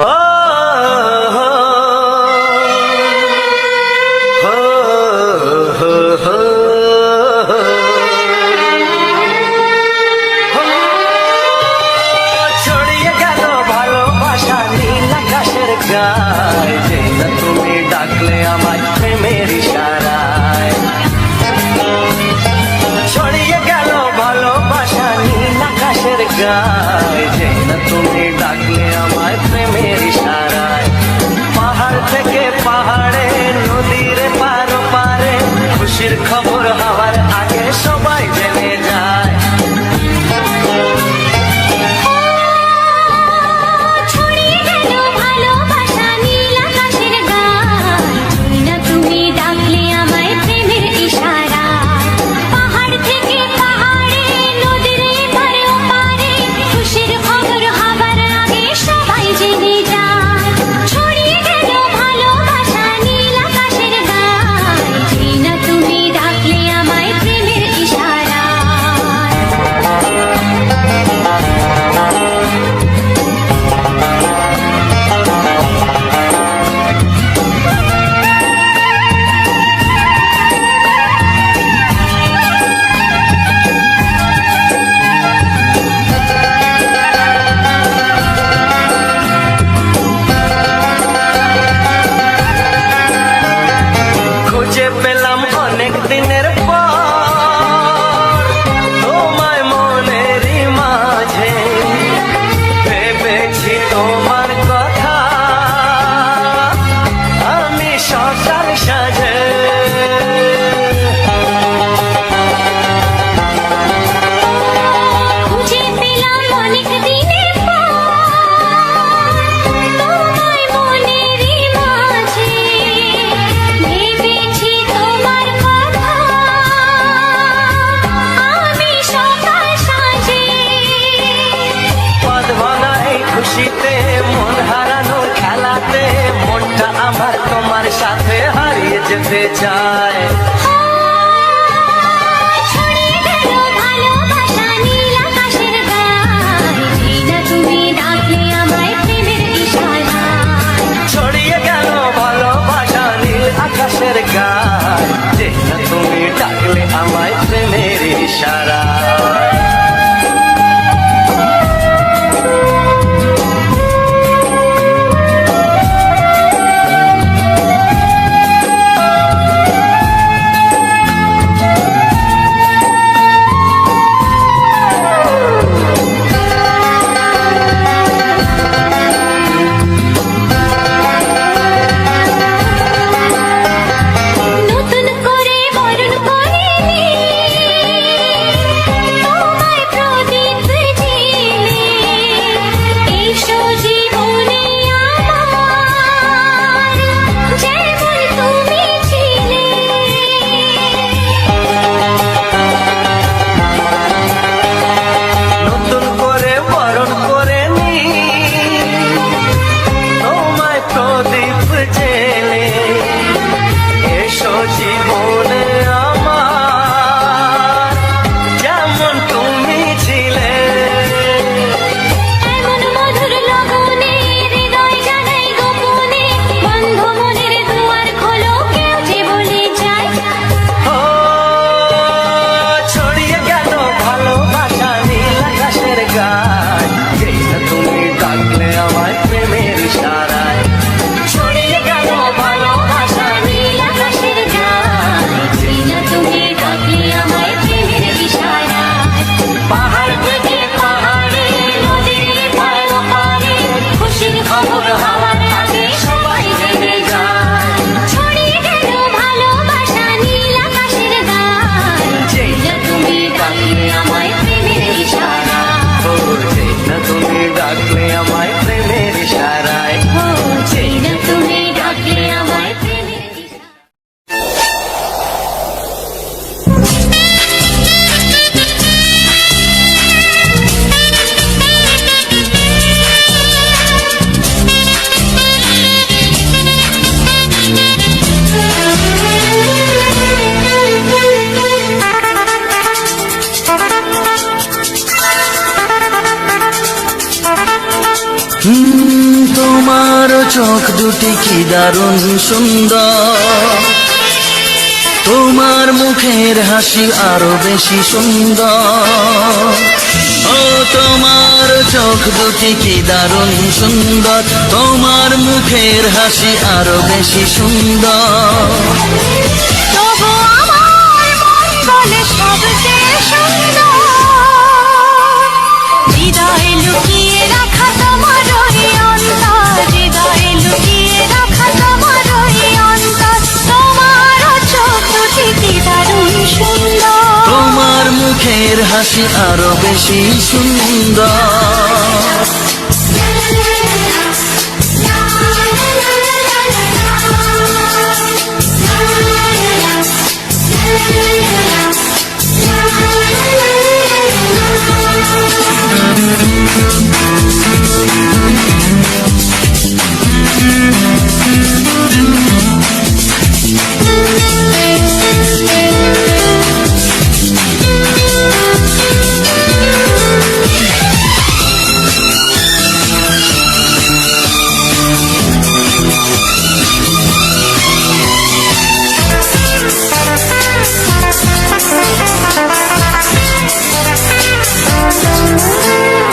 Oh! চোখ দুটি কি দারুণ সুন্দর? তোমার মুখের হাসি আরও বেশি সুন্দর। ও, তোমার চোখ দুটি কি দারুণ সুন্দর? তোমার মুখের হাসি আরও বেশি সুন্দর। লুকিয়ে রাখা তোমার অন্তর। সুন্দর। তোমার মুখের হাসি আরও বেশি সুন্দর।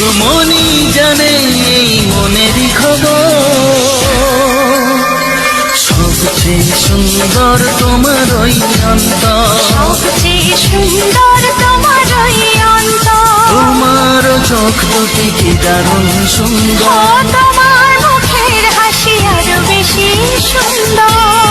মনি জানে এই মনেরই খবর। সবচেয়ে সুন্দর তোমার ওই অন্তর। সবচেয়ে সুন্দর তোমার ওই অন্তর। তোমার চোখ দুটি কি দারুণ সুন্দর। তোমার মুখের হাসি আরও বেশি সুন্দর।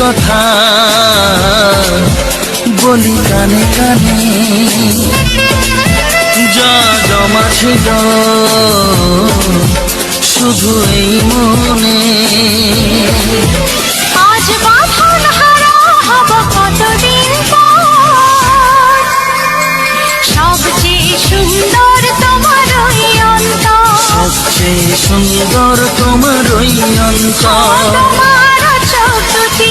কথা। বলি কানে কানে। যা জমা ছিল শুধু এই মনে। আজ বাঁধন হারা হব কতদিন পর? সবচেয়ে সুন্দর তোমার ওই অন্তর। সবচেয়ে সুন্দর তোমার ওই অন্তর।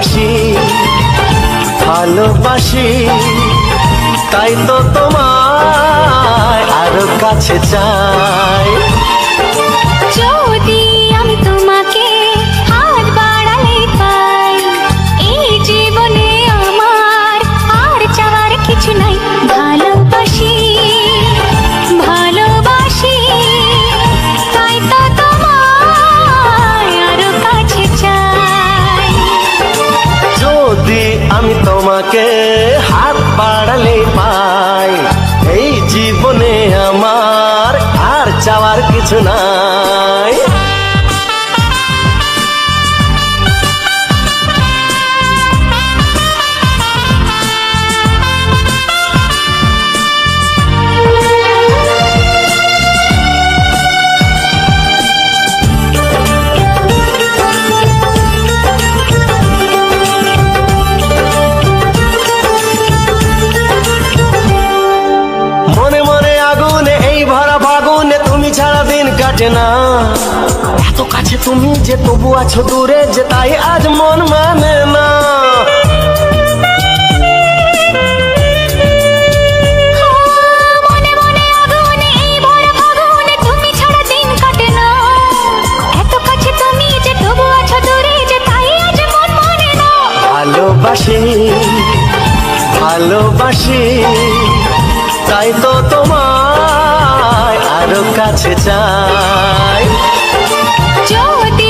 ভালোবাসি ভালোবাসি তাই তো তোমার আরও কাছে চাই। que আছে মানে তুমি যে তবু আছো দূরে যে তাই আজ মন মানে না। ভালোবাসি ভালোবাসি তাই তো তোমায় আরও কাছে চাই। ಜ್ಯೋತಿ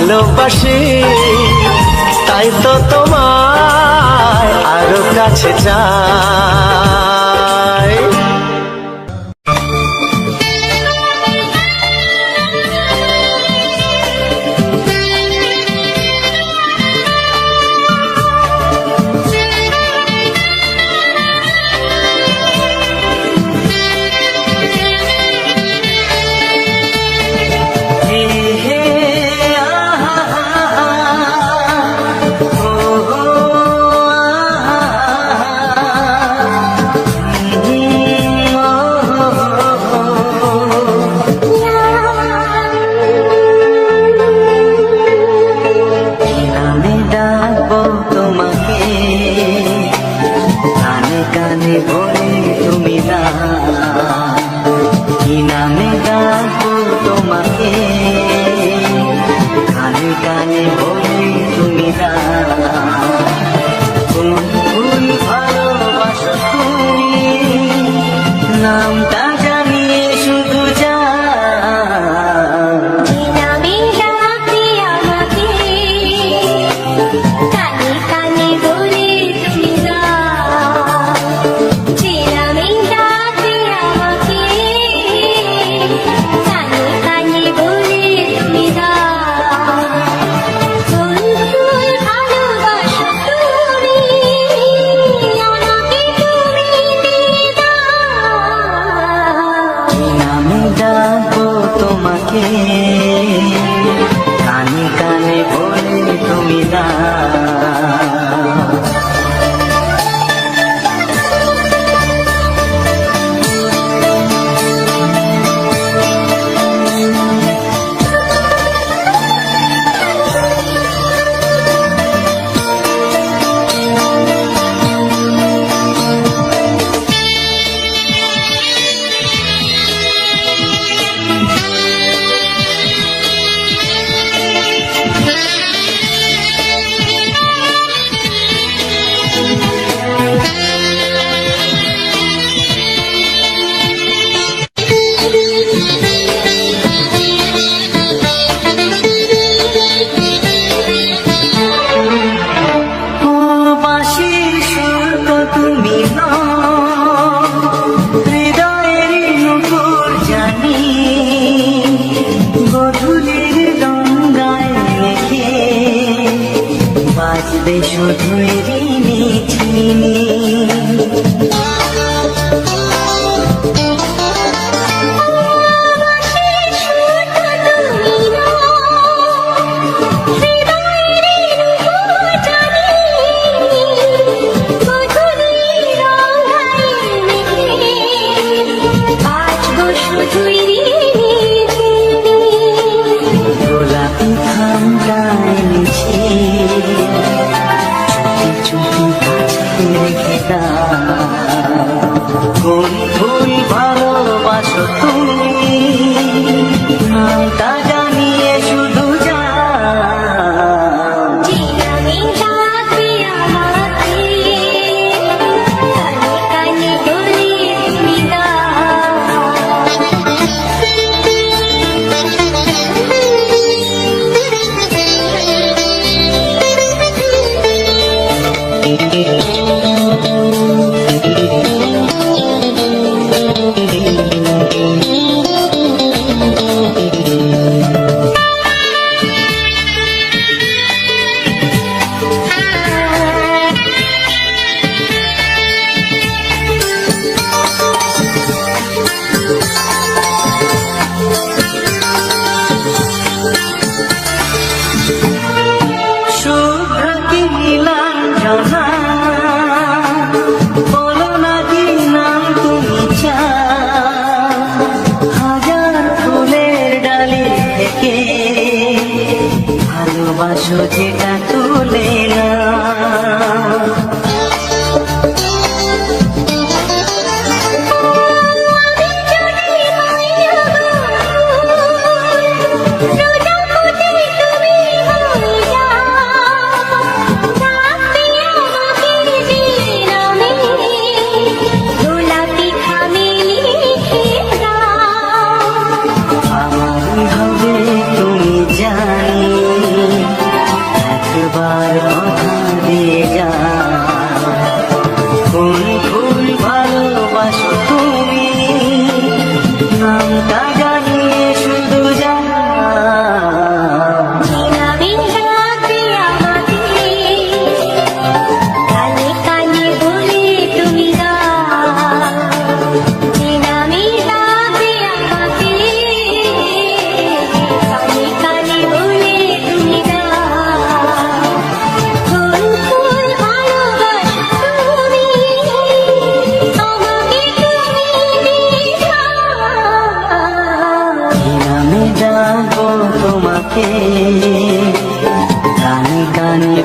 ভালোবাসি তাই তো তোমায় আরও কাছে যা গানে বলি তুই তোমাকে রেখে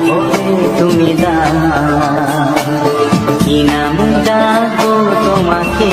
কানে তুমি দা কি নাম ডাকবো তোমাকে?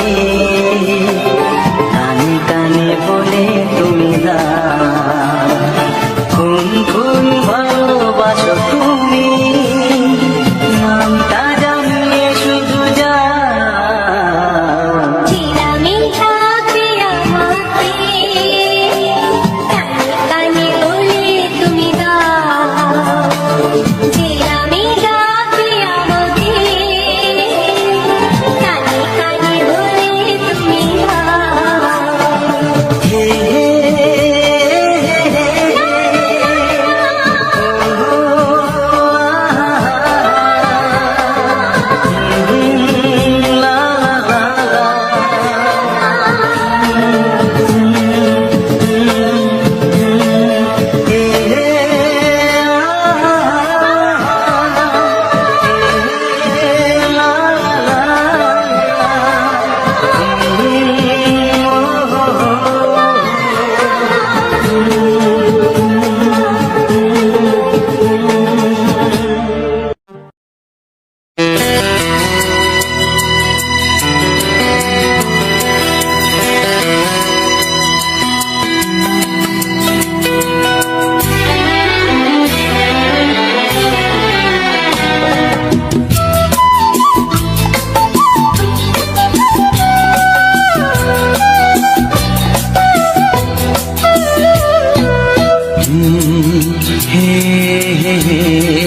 hey.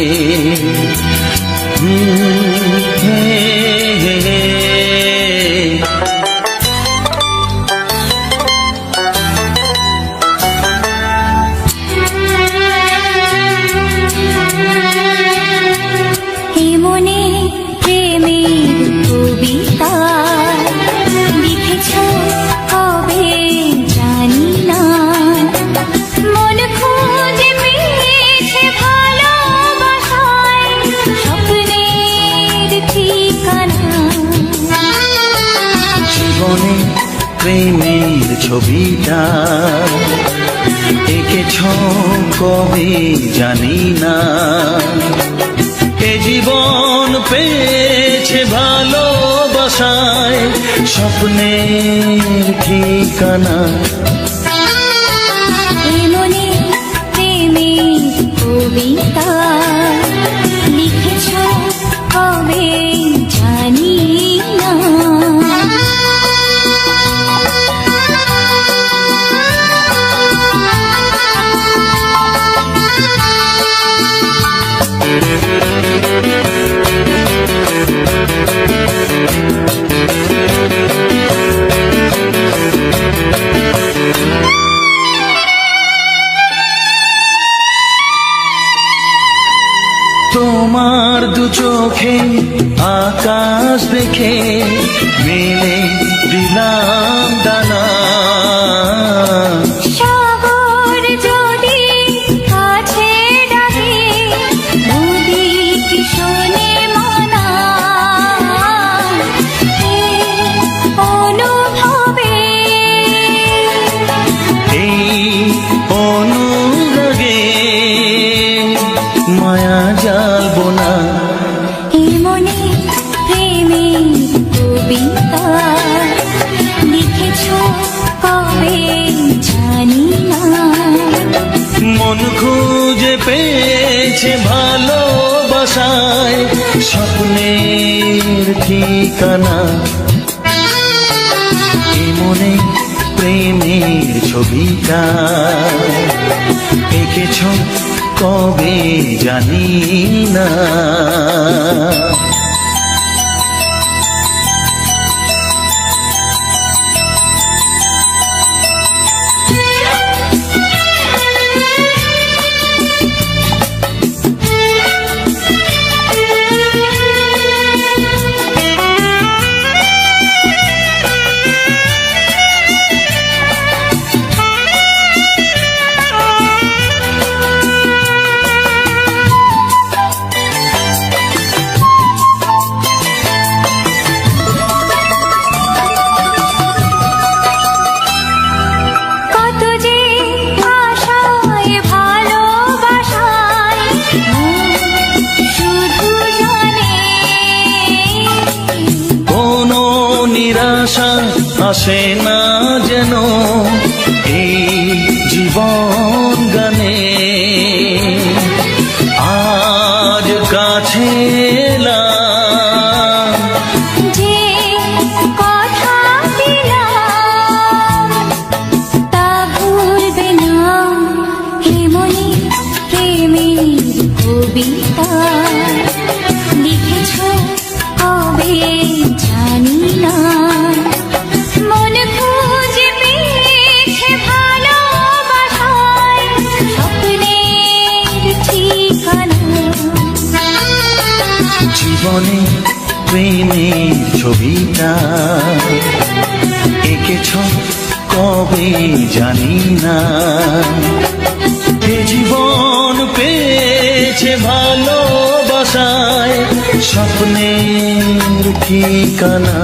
ঠিকানা मेरे दिला প্রেমের ছবিটা এঁকেছ কবে জানি না। আসে না যেন প্রেমের ছবিটা এঁকেছ কবে জানি না। এ জীবন পেয়েছে ভালোবাসায় স্বপ্নের ঠিকানা